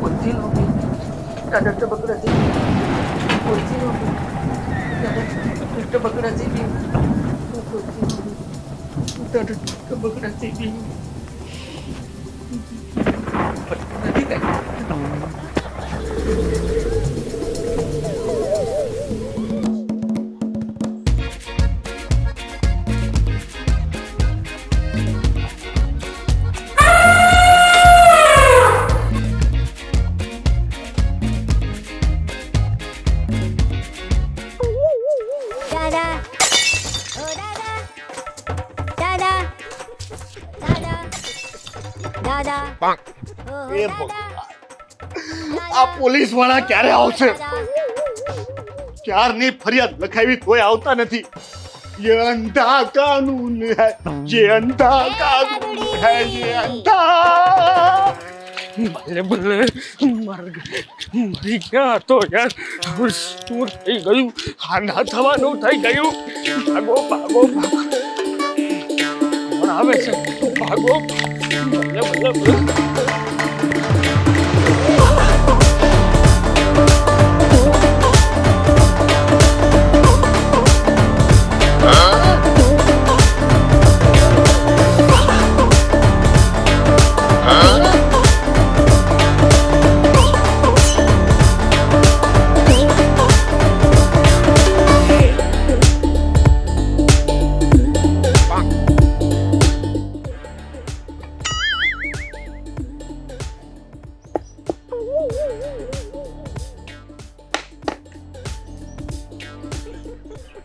ખોલતી નહોતી દાદા ટબકડાથી ખોલતી નહોતી દાદા ટબકડાથી બી હું ખોલતી નહોતી દાદા ટબકડાથી બી નથી દાદા ઓ એ દાદા આ પોલીસ વાળા ક્યારે આવશે ક્યારની ફરિયાદ લખાવી તોય આવતા નથી ये अंधा कानून है ये अंधा कानून है ये अंधा ભલે ભલે માર મરી ગયા તો યાર હવે શું થઈ ગયું ખાના થવાનું થઈ ગયું ભાગો ભાગો ભાગો કોણ આવે છે ભાગો ભલે ભલે ભલે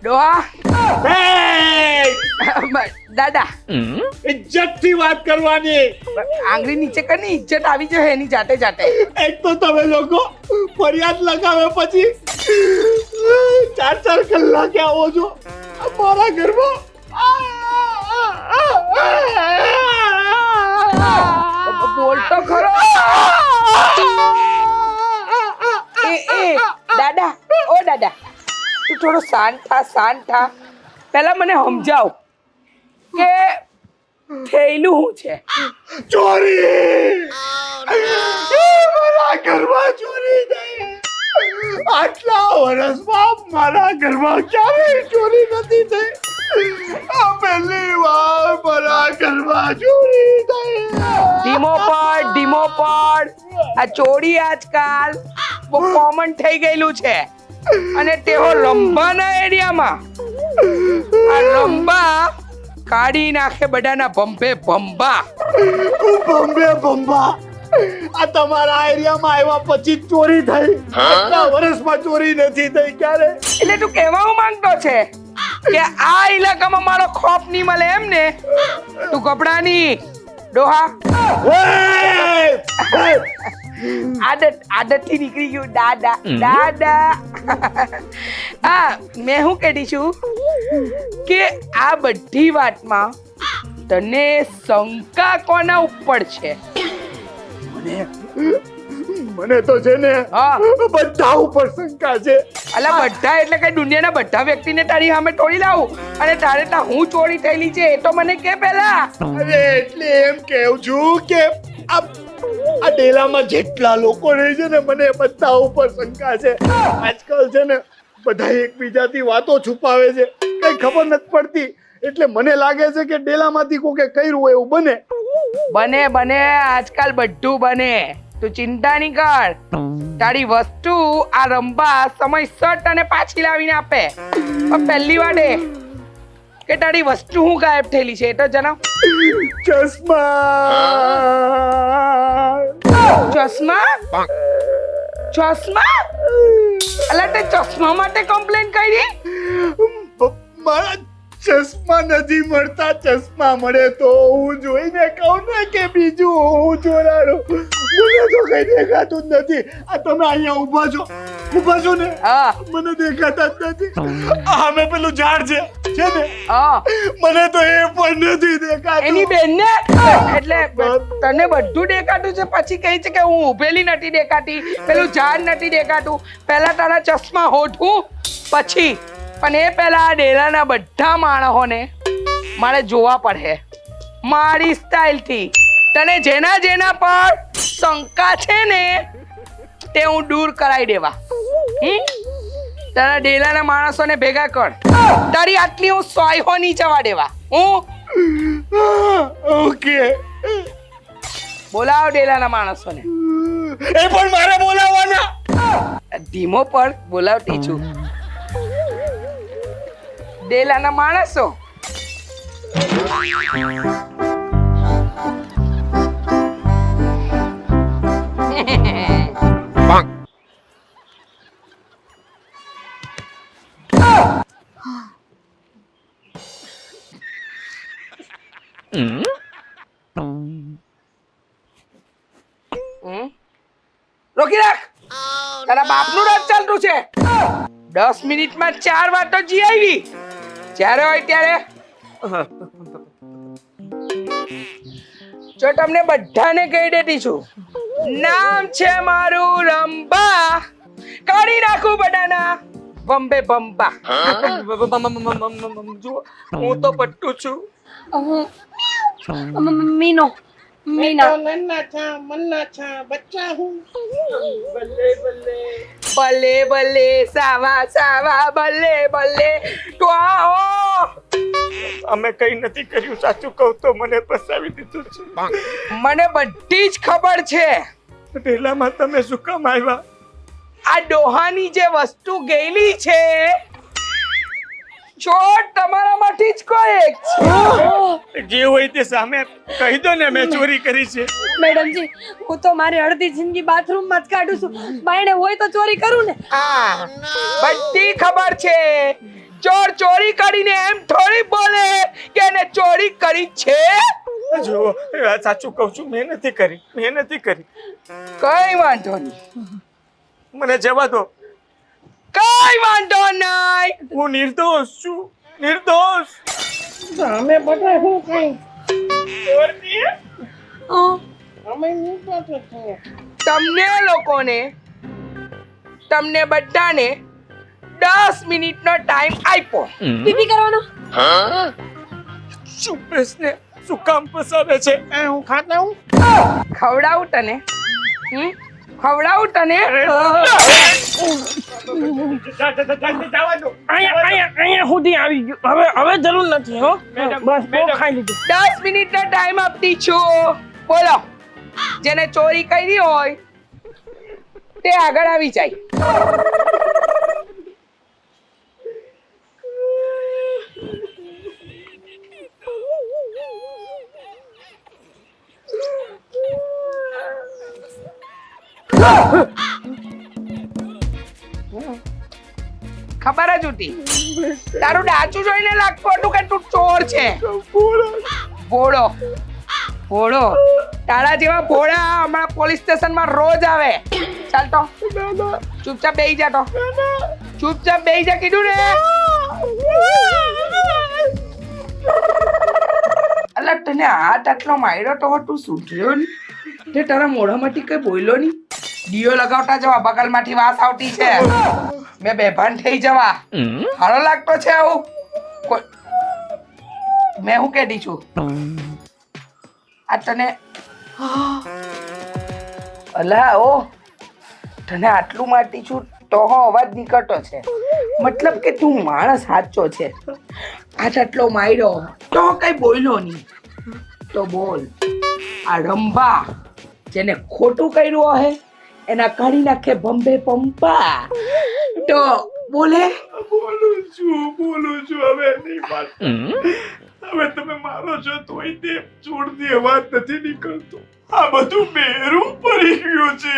ડોહા દાદા ઇજ્જતથી વાત કરવાની આંગળી નીચે કરની ઇજ્જત આવી જશે એની જાતે જાતે એક તો તમે લોકો ફરિયાદ લગાવે પછી ચાર ચાર કલાકે આવો છો મારા ઘરમાં બોલ તો ખરો એ એ દાદા ઓ દાદા તું થોડો શાંત થા શાંત થા. પહેલા મને સમજાવ કે થયેલું શું છે? ચોરી! મારા ઘરમાં ચોરી થઈ. આટલા વર્ષમાં મારા ઘરમાં ક્યારેય ચોરી નથી થઈ. આ પહેલી વાર મારા ઘરમાં ચોરી થઈ. ધીમો પડ ધીમો પડ. આ ચોરી આજકાલ બહુ કોમન થઈ ગયેલું છે. અને તેઓ લંબાના એરિયામાં. આ લંબા કાઢી નાખે બધાના ભંભે ભંભા. ભંભે ભંભા. આ તમારા એરિયામાં આવ્યા પછી ચોરી થઈ. આટલા વર્ષમાં ચોરી નથી થઈ ક્યારે? એટલે તું કહેવા માંગતો છે કે આ ઇલાકામાં મારો ખોફ નહીં મળે એમ ને તું કપડાની ડોહા. આદત આદતથી નીકળી ગયું. દાદા દાદા. હા મેં શું કહી છું કે આ બધી વાતમાં તને શંકા કોના ઉપર છે? મને તો છે ને હા. બધા ઉપર શંકા છે. અલા બધા એટલે કઈ દુનિયાના બધા વ્યક્તિને તારી સામે તોડી લાવું. અને તારે તા હું ચોરી થયેલી છે એ તો મને કે પહેલા અરે એટલે એમ કેવું છું કે આ આ ડેલામાં જેટલા લોકો રહે છે ને, મને બધા ઉપર શંકા છે. આજકાલ છે ને, બધા એકબીજાથી વાતો છુપાવે છે. કઈ ખબર નથી પડતી. એટલે મને લાગે છે કે ડેલામાંથી કોકે કર્યું એવું બને. બને બને, આજકાલ બધું બને. તું ચિંતા નહીં કર. તારી વસ્તુ આ રંબા સમયસર તને પાછી લાવીને આપે. પહેલી એ કે તારી વસ્તુ હું ગાયબ થયેલી છે એ તો જણાવ. ચશ્મા. ચશ્મા? ચશ્મા? અલા તે ચશ્મા માટે કમ્પ્લેન કરી? મારા ચશ્મા નથી મળતા ચશ્મા મળે તો હું જોઈને કહું ને કે બીજું હું ચોરાડું મને તો કઈ દેખાતું જ નથી. આ તમે અહીંયા ઊભા છો. ઊભા છો ને? હા. મને દેખાતા જ નથી. આ મેં પેલું ઝાડ છે. છે ને? હા. મને તો એ પણ નથી દેખાતું. એની બેન ને એટલે તને બધું દેખાતું છે. પછી કહે છે કે હું ઊભેલી નથી દેખાતી. પેલું ઝાડ નથી દેખાતું. પહેલા તારા ચશ્મા હોઠું પછી. પણ એ પહેલા આ ડેરાના બધા માણસોને મારે જોવા પડે. મારી સ્ટાઇલથી. તને જેના જેના પર શંકા છે ને તે હું દૂર કરાવી દેવા. તારા ડેલાના માણસોને ભેગા કર. તારી આટલી હું સોયહો નહીં જવા દેવા. હું? ઓકે બોલાવો ડેલાના માણસોને. એ પણ મારે બોલાવવાના. ધીમો પણ બોલાવતી છું ડેલાના માણસો. રોકી રાખ. તારા બાપનું રાજ ચાલતું છે. દસ મિનિટમાં ચાર વાર તો જી આવી. જ્યારે હોય ત્યારે. જો તમને બધાને કહી દેતી છું નામ છે મારું રંબા. કાઢી નાખું બધાના. બમ્બે બંબા જુઓ હું તો પટ્ટુ છું. મીનો મીના બલ્લે બલ્લે. સાવા સાવા બલ્લે બલ્લે. તો આવો. અમે કઈ નથી કર્યું સાચું કહું તો મને ફસાવી દીધું છે. મને બધી જ ખબર છે. ઢેલામાં તમે શું કામ આવ્યા? આ ડોહાની જે વસ્તુ ગયેલી છે ચોર તમારામાંથી જ કોઈ એક છે. જે હોય તે સામે કહી દો ને મેં ચોરી કરી છે. મેડમજી હું તો મારી અડધી જિંદગી બાથરૂમમાં જ કાઢું છું. બાયણે હોય તો ચોરી કરું ને. હા બધી ખબર છે. ચોર ચોરી કરીને એમ થોડી બોલે કે એને ચોરી કરી છે? જો સાચું કહું છું મેં નથી કરી મેં નથી કરી. કઈ વાંધો નહીં. મને જવા દો. કઈ વાંધો નહીં. હું નિર્દોષ છું. નિર્દોષ. સામે બધા હું. કઈ તમને લોકોને તમને બધાને દસ મિનિટનો ટાઈમ આપ્યો. પીપી કરવાનો. શું પ્રશ્ન? શું કામ ફસાવે છે? હું ખાતા હું? ખવડાવું તને. હમ? ખવડાવું તને. અહીંયા સુધી આવી ગયું. હવે હવે જરૂર નથી હો. બસ બહુ ખાઈ લીધું. દસ મિનિટનો ટાઈમ આપતી છું. બોલો. જેને ચોરી કરી હોય તે આગળ આવી જાય. ખબર જ હતી તારું ડાચું જોઈને લાગતું હતું કે તું ચોર છે. ભોળો. ભોળો. તારા જેવા ભોળા હમણાં પોલીસ સ્ટેશનમાં રોજ આવે. ચાલ તો. ચૂપચાપ બેહી જા તો. ચૂપચાપ બેહી જા કીધું ને. અલા, તને હાથ આટલો માર્યો તો તું સુધર્યો નહીં તે તારા મોઢામાંથી કઈ બોલ્યો નહીં? ડીઓ લગાવતા જવા બગલમાંથી વાસ આવતી છે. મેં બેભાન થઈ જવા. સારો લાગતો છે આવું? મેં હું કહેતી છું? આ તને અલા ઓ. તને આટલું માટી છું તો હો અવાજ નીકળતો છે. મતલબ કે તું માણસ સાચો છે. આ આટલો માર્યો. તો કઈ બોલ્યો નહીં. તો બોલ. આ રંભા જેને ખોટું કર્યું હે એના કાઢી નાખે બંબે પંપા. તો બોલે. બોલું છું બોલું છું હવે નહીં વાત. હવે તમે મારો છો તોય તે છોડની વાત નથી નીકળતો. આ બધું બેરું પડી ગયું છે.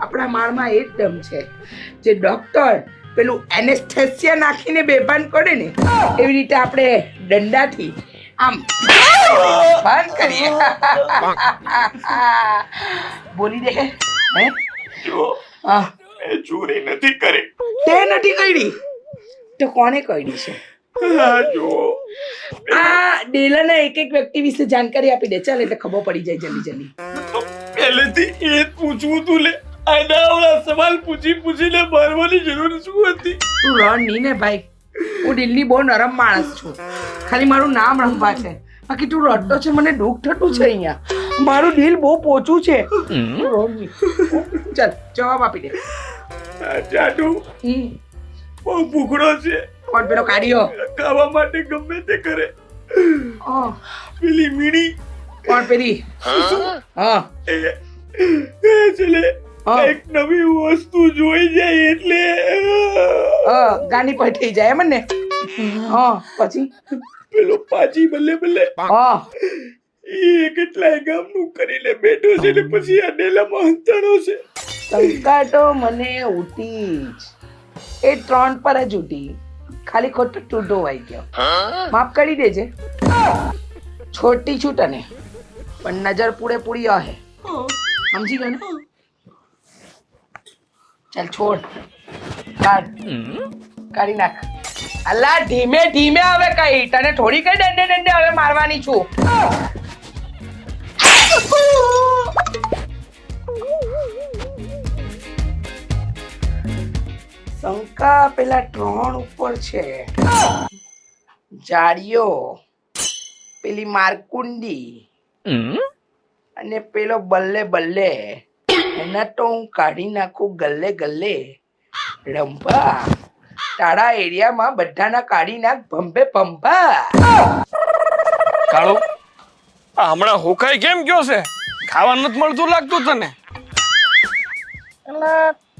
આપણા માળમાં એકદમ દમ છે જે ડોક્ટર પેલું એનેસ્થેસિયા નાખીને બેભાન કરે ને એવી રીતે આપણે દંડાથી આમ. બંધ કરીએ. બોલી દે. હે? જો મેં ચોરી નથી કરી. તે નથી કરી? તો કોને કરી છે? જો આ ડેલાના એક એક વ્યક્તિ વિશે જાણકારી આપી દે. ચાલ એટલે ખબર પડી જાય જલ્દી જલ્દી. પહેલેથી એ જ પૂછવું તું લે. આના સવાલ પૂછી પૂછીને ભરવાની જરૂર શું હતી? તું રણ નહીં ને ભાઈ. હું દિલ્હી બહુ નરમ માણસ છું. ખાલી મારું નામ રંભા છે. બાકી તું રડતો છે મને દુઃખ થતું છે અહીંયા. મારું દિલ બહુ પોચું છે. ચાલ જવાબ આપી દે. જાડુ બહુ ભૂખડો છે. કોણ પેલો કાઢ્યો ખાવા માટે ગમે તે કરે. પેલી મીણી. કોણ પેલી? હા. એ છેલ્લે. એક નવી વસ્તુ જોઈ જાય એટલે ગાની પર થઈ જાય એમ ને? હા. પછી? પેલો પાજી બલ્લે બલ્લે હા. એ કેટલાય ગામનું કરીને બેઠો છે ને પછી આ ડેલામાં હંતાણો છે. સંકાટો મને ઉઠી જ. એ ત્રણ પર જ ઉઠી. ખાલી ખોટો ટૂંટો વાઈ ગયો. માફ કરી દેજે. છોટી છૂટ અને પણ નજર પૂરેપૂરી અહે. સમજી ગયો ને? ચાલ છોડ. કાઢ. કાઢી નાખ. અલા ધીમે ધીમે હવે કઈ. તને થોડી કઈ દંડે ડંડે હવે મારવાની છું. શંકા પેલા ત્રણ ઉપર છે. જાડીઓ પેલી મારકુંડી અને પેલો બલ્લે બલ્લે. એના તો હું કાઢી નાખું ગલ્લે ગલ્લે. રંભા તારા એરિયામાં બધાના કાઢી નાખ ભંભે ભંભા. કાળો આ હમણાં હોકાઈ કેમ ગયો છે? ખાવા નથી મળતું લાગતું તને? એટલે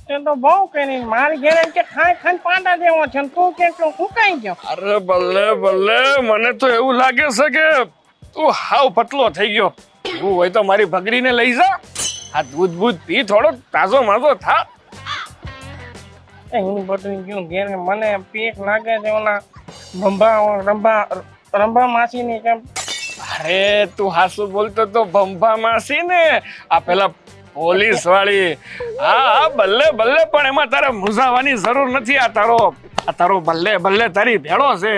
તે તો બહુ કરી. મારી ઘેરે કે ખાઈ ખાઈ પાંડા જેવો છે ને તું કે તું સુકાઈ ગયો? અરે બલ્લે બલ્લે મને તો એવું લાગે છે કે તું હાવ પતલો થઈ ગયો. એવું હોય તો મારી ભગડીને લઈ જા. આ દૂધ બૂધ પી થોડો તાજો માજો થા. એ હું બધું ગયું ઘેર મને પેક લાગે છે ઓલા રંભા રંભા માસી ની કેમ? અરે તું હાસુ બોલતો તો ભંભા માસી ને આ પેલા પોલીસ વાળી. હા હા બલ્લે બલ્લે પણ એમાં તારે મુઝાવાની જરૂર નથી. આ તારો આ તારો બલ્લે બલ્લે તારી ભેળો છે.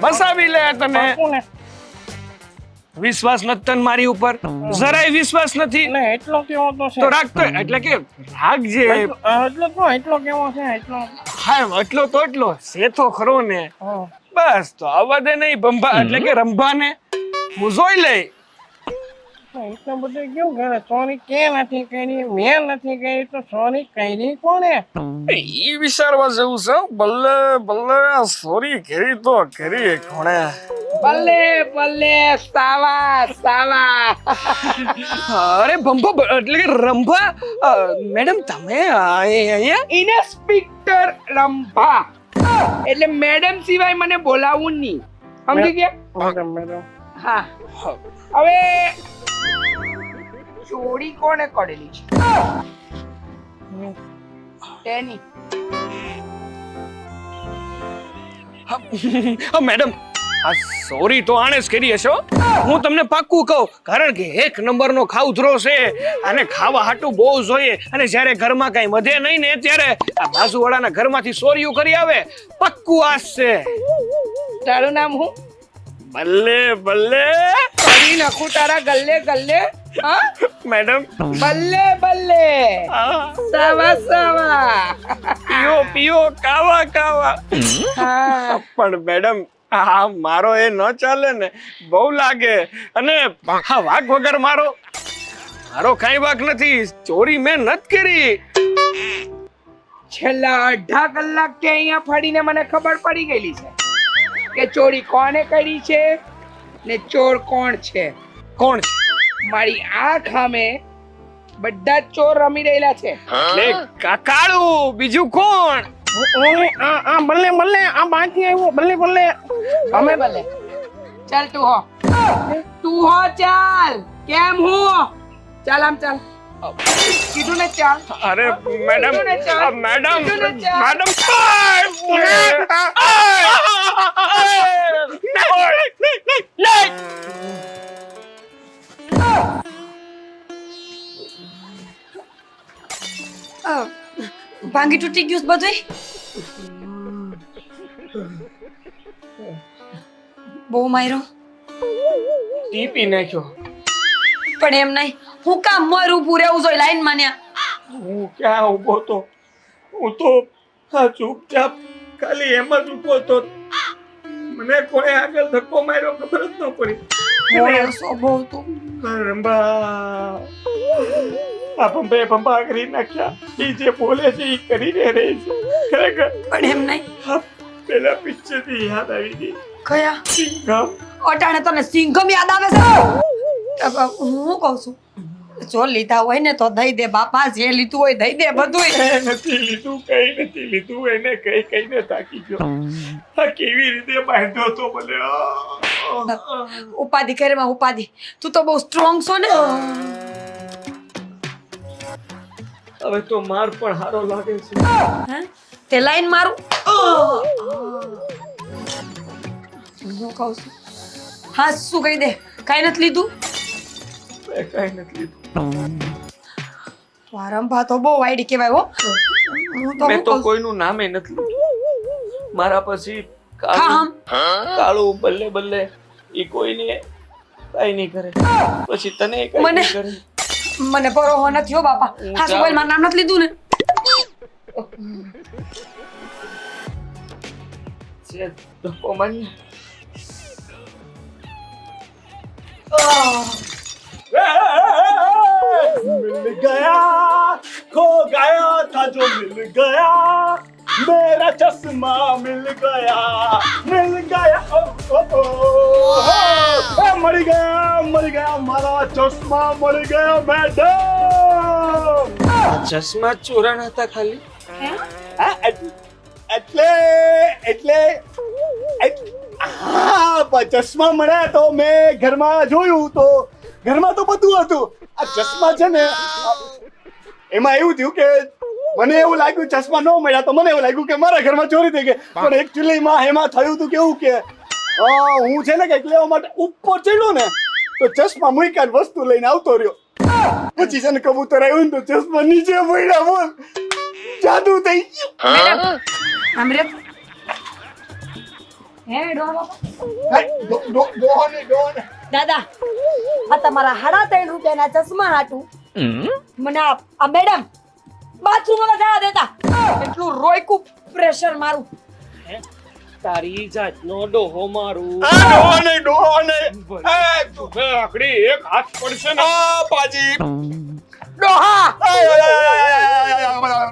બસાવી લે તને. વિશ્વાસ નથી તને મારી ઉપર. જરાય વિશ્વાસ નથી. ને એટલો કેવો તો છે. તો રાખતો એટલે કે રાખજે એટલો એટલો તો એટલો કેવો છે એટલો. હા એટલો તો એટલો. સેથો ખરો ને. બસ તો આવવા દે નહીં ભંભા એટલે કે રંભાને હું જોઈ લઈ. એટલું બધું કેવું કરે? ચોરી કે નથી કરી? મેં નથી કરી તો ચોરી કરી કોને એ વિચારવા જેવું છે. બલ્લે બલ્લે સોરી કરી તો કરી કોણે. બલ્લે બલ્લે સાવા સાવા. અરે ભંભા એટલે કે રંભા મેડમ તમે અહીંયા? ઇન્સ્પેક્ટર રંભા. એટલે મેડમ સિવાય મને બોલાવવું નહીં. સમજી ગયા? મેડમ હા. હવે ચોરી કોણે કરેલી છે? તેની. મેડમ. આ સોરી તો આણે જ કરી હશો હું. તમને પાક્કું કહું કારણ કે એક નંબરનો ખાઉધરો છે અને ખાવા હાટું બહુ જોઈએ અને જ્યારે ઘરમાં કઈ વધે નહીં ને ત્યારે આ બાજુવાળાના ઘરમાંથી સોરીયું કરી આવે પાક્કું આસ છે. તારું નામ હું? બલ્લે બલ્લે. કરી નાખું તારા ગલ્લે ગલ્લે. હા? મેડમ બલ્લે બલ્લે. સાવા સાવા. પીઓ પીઓ કાવા કાવા પણ મેડમ હા મારો એ ન ચાલે ને બહુ લાગે. અને હા વાઘ વગર મારો મારો કઈ વાઘ નથી. ચોરી મેં નથી કરી. છેલ્લા અઢા કલાક કે અહીંયા ફરીને મને ખબર પડી ગયેલી છે કે ચોરી કોને કરી છે ને ચોર કોણ છે? કોણ છે? મારી આંખ સામે બધા જ ચોર રમી રહેલા છે. લે કાકાળું બીજું કોણ? આ આ બલ્લે બલ્લે આ બાકી આવ્યો બલ્લે બલ્લે. અમે બલ્લે. ચાલ તું હો. તું હો ચાલ. કેમ હું? ચાલ આમ ચાલ. કીધું ને ચાલ. અરે મેડમ મેડમ ચાલ. મેડમ ભાંગી તૂટી ગયું બધું બહુ માર્યો ટીપી નાખ્યો. પણ એમ નહીં હું કામ મરું પૂરે રહેવું જોઈએ લાઈન માન્યા હું ક્યાં ઊભો તો? હું તો આ ચૂપચાપ ખાલી એમ જ ઊભો તો. મને કોઈ આગળ ધક્કો માર્યો ખબર જ ન પડી. મોડો સ્વભાવ તો રંબા આ પંપે પંપા કરી નાખ્યા એ જે બોલે છે એ કરીને રહે છે ખરેખર પણ એમ નહીં. પેલા પિક્ચરથી યાદ આવી ગઈ. કયા? સિંઘમ. અટાણે તને સિંઘમ યાદ આવે છે? હું કહું છું. જો લીધા હોય ને તો દઈ દે બાપા જે લીધું હોય દઈ દે બધું નથી લીધું કઈ નથી લીધું એને કઈ કઈને થાકી ગયો. આ કેવી રીતે બાંધ્યો તો મને! ઉપાધિ કરે ઉપાધિ. તું તો બહુ સ્ટ્રોંગ છો ને. હવે તો માર પણ હારો લાગે છે. તે લાઈન મારું. હું કહું છું? હા શું કહી દે? કાંઈ નથી લીધું? કાંઈ કઈ નથી લીધું. વારંભા તો બહુ વાયડી કહેવાય હો. મેં તો. કોઈનું નામે નથી મારા પછી કાળું કાળું બલ્લે બલ્લે એ કોઈને કઈ નહીં કરે. પછી તને કઈ મને- કરે. મને પરોહો નથી હો બાપા. હું જાઉં. મારું નામ નથી લીધું ને. છે મન मिल गया खो गया था जो मिल गया मेरा चश्मा मिल गया मिल गया ओ, ओ, ओ, ओ, मर गया मर गया मारा चश्मा मर गया मैडम ચશ્મા ચોરાના હતા ખાલી હા, એટ- એટલે એટલે એટ- હા પણ ચશ્મા મળ્યા તો મેં ઘરમાં જોયું તો ઘરમાં તો બધું હતું આ ચશ્મા છે ને એમાં એવું થયું કે મને એવું લાગ્યું ચશ્મા ન મળ્યા તો મને એવું લાગ્યું કે મારા ઘરમાં ચોરી થઈ ગઈ. પણ એકચ્યુઅલી માં એમાં થયું હતું કેવું કે હું છે ને કંઈક લેવા માટે ઉપર ચડ્યો ને તો ચશ્મા મૂક્યા વસ્તુ લઈને આવતો રહ્યો. પછી છે ને કબૂતર આવ્યું ને તો ચશ્મા નીચે પડ્યા બોલ. જાદુ થઈ ગયું. આમરે હે ડોહા. દાદા આ તમારા હાડા ત્રણ રૂપિયાના ચશ્મા હાટું મને આ આ મેડમ બાથરૂમમાં જવા દેતા એટલું રોયકું પ્રેશર મારું તારી જાતનો ડોહો મારું આ આકડી એક હાથ પડશે ને. ડોહા.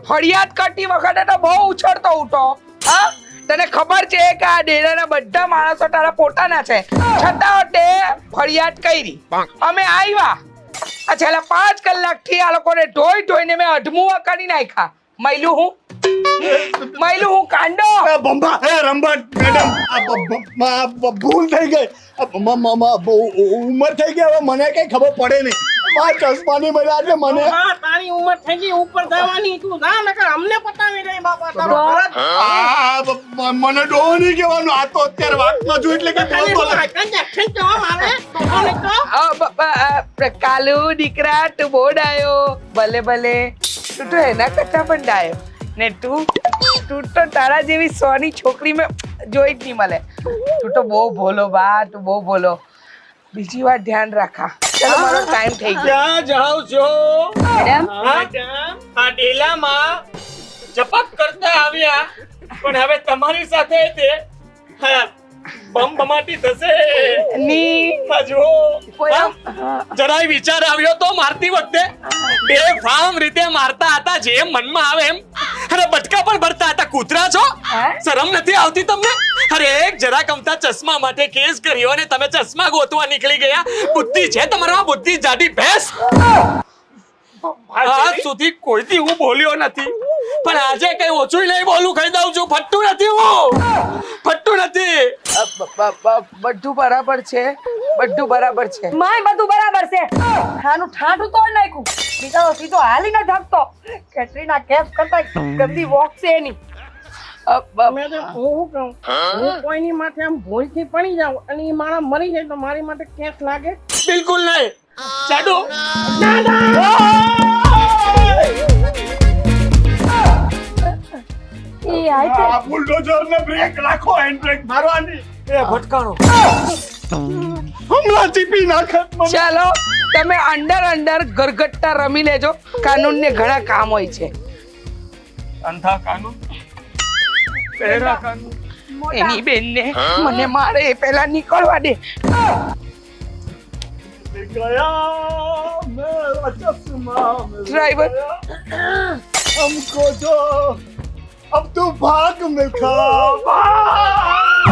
ફરિયાદ કરતી વખતે તો બહુ ઉછળતો ઉઠો હા તને ખબર છે કે આ ડેરાના બધા માણસો તારા પોતાના છે? છતાં તે ફરિયાદ કરી. અમે આવ્યા આ છેલ્લા પાંચ કલાકથી આ લોકોને ઢોઈ ધોઈને મેં અઢમું કરી નાખ્યા. મૈલું હું? મૈલું હું, કાંડો? બંબા, એ રંભટ મેડમ ભૂલ થઈ ગઈ. ઉંમર થઈ ગઈ, હવે મને કઈ ખબર પડે નહીં. મારા ચશ્માની મળ્યા એટલે મને હા તારી ઉંમર થઈ ગઈ ઉપર જવાની તું ના નકર અમને પતાવી દે બાપા તારો મને ડોહો નહીં કહેવાનું આ તો અત્યારે વાતમાં જો એટલે કે બોલતો તો મારે તો દીકરા તું બહુ ડાયો ભલે ભલે. તું તો એના કરતા પણ ડાયો. ને તું તું તો તારા જેવી સોની છોકરી મેં જોઈ જ નહીં મળે. તું તો બહુ ભોલો બા તું બહુ ભોલો. બીજી વાર ધ્યાન રાખા. ચલો મારો ટાઈમ થઈ ગયો. ક્યાં જાવ છો? મેડમ? મેડમ આ ડેલામાં જપક કરતા આવ્યા. પણ હવે તમારી સાથે તે હા, થશે. ની. આ જુઓ. કોઈ હા? આમ- જરાય વિચાર આવ્યો તો મારતી વખતે બે ફામ રીતે મારતા હતા જેમ મનમાં આવે એમ. અરે બટકા પણ ભરતા હતા. કૂતરા છો? શરમ નથી આવતી તમને? અરે એક જરા કમતા ચશ્મા માટે કેસ કર્યો અને તમે ચશ્મા ગોતવા નીકળી ગયા. બુદ્ધિ છે તમારામાં? બુદ્ધિ જાડી ભેંસ. આજ સુધી કોઈથી હું બોલ્યો નથી. પણ આજે કઈ ઓછું નહીં બોલું કહી દઉં છું. ફટ્ટું નથી હું. ફટ્ટું નથી. બધું બરાબર છે. બધું બરાબર છે. માય બધું બરાબર છે. આનું ઠાઠું તોડ નાખ્યું. બિચારો સીધો હાલી ન થકતો કેટરીના કેફ કરતા ગંદી વોક છે એની. હું કહું? હું કોઈની માથે આમ ભૂલથી પડી જાઉં અને એ મારા મરી જાય તો મારી માટે કેસ લાગે? બિલકુલ નહીં. ચાડુ એ આ બુલડોઝર બ્રેક રાખો હેન્ડ બ્રેક મારવાની એ ભટકાણો. તમે અંડર અંડર ગરગટ્ટા રમી લેજો. કાનૂન ને ઘણા કામ હોય છે. એની બેન ને મને મારે એ નીકળવા દે. ગયા ડ્રાઈવર હમકો જો अब तू भाग मिल्खा भाग